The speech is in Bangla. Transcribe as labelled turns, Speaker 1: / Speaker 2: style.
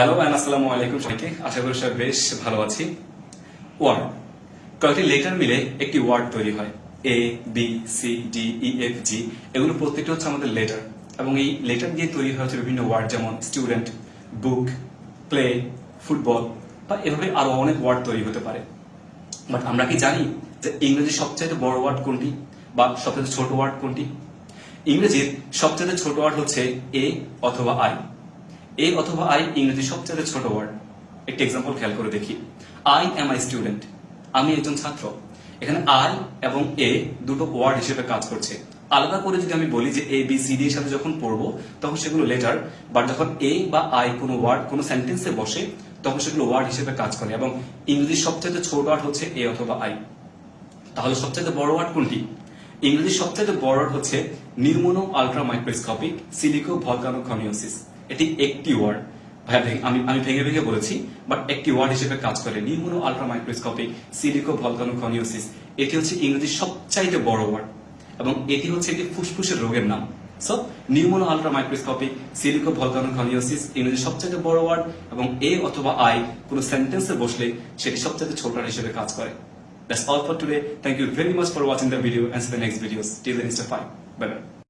Speaker 1: হ্যালো অ্যান্ড আসসালামু আলাইকুম সবাইকে। আশা করি সবাই বেশ ভালো আছি। ওয়ার্ড। কয়েকটি লেটার মিলে একটি ওয়ার্ড তৈরি হয়। A B C D E F G এগুলো প্রত্যেকটা হচ্ছে আমাদের লেটার। এবং এই লেটার দিয়ে তৈরি হয়েছে বিভিন্ন ওয়ার্ড, যেমন স্টুডেন্ট, বুক, প্লে, ফুটবল বা এভাবে আরও অনেক ওয়ার্ড তৈরি হতে পারে। বাট আমরা কি জানি যে ইংরেজি সবচাইতে বড় ওয়ার্ড কোনটি বা সবচেয়ে ছোট ওয়ার্ড কোনটি? ইংরেজির সবচেয়ে ছোট ওয়ার্ড হচ্ছে এ অথবা আই এ অথবা আই ইংরেজি সবচেয়ে ছোট ওয়ার্ড একটি এক্সাম্পল খেয়াল করে দেখি। আই এম আই স্টুডেন্ট আমি একজন ছাত্র। এখানে আই এবং এ দুটো ওয়ার্ড হিসেবে কাজ করছে। আলাদা করে যদি আমি বলি যে এ বি সি ডি সাথে যখন পড়ব, তখন সেগুলো লেটার বাট যখন এ বা আই কোনো ওয়ার্ড কোনো সেন্টেন্সে বসে, তখন সেগুলো ওয়ার্ড হিসেবে কাজ করে এবং ইংরেজির সবচেয়ে ছোট ওয়ার্ড হচ্ছে এ অথবা আই তাহলে সবচেয়ে বড় ওয়ার্ড কোনটি? ইংরেজির সবচেয়ে বড় ওয়ার্ড হচ্ছে নিউমোনো আলট্রা মাইক্রোস্কোপিক সিলিকো ভলকানো কনিওসিস এটি একটি ওয়ার্ড আমি আমি ভেঙে ভেঙে বলেছি বাট একটি ওয়ার্ড হিসেবে কাজ করে নিউমোনো আলট্রা মাইক্রোস্কোপিক সিলিকো ভলকানো কনিওসিস এটি হচ্ছে ইংরেজির সবচাইতে বড় ওয়ার্ড এবং এটি হচ্ছে একটি ফুসফুসের রোগের নাম so নিউমোনো ultra microscopic silico volcano কনিওসিস ইংরেজি সবচেয়ে বড় ওয়ার্ড এবং এ অথবা আই কোনো সেন্টেন্সে বসলে সেটি সবচেয়ে ছোট হিসেবে কাজ করে That's all for today. Thank you very much for watching the video, and see the next videos. Till the next time. Bye bye.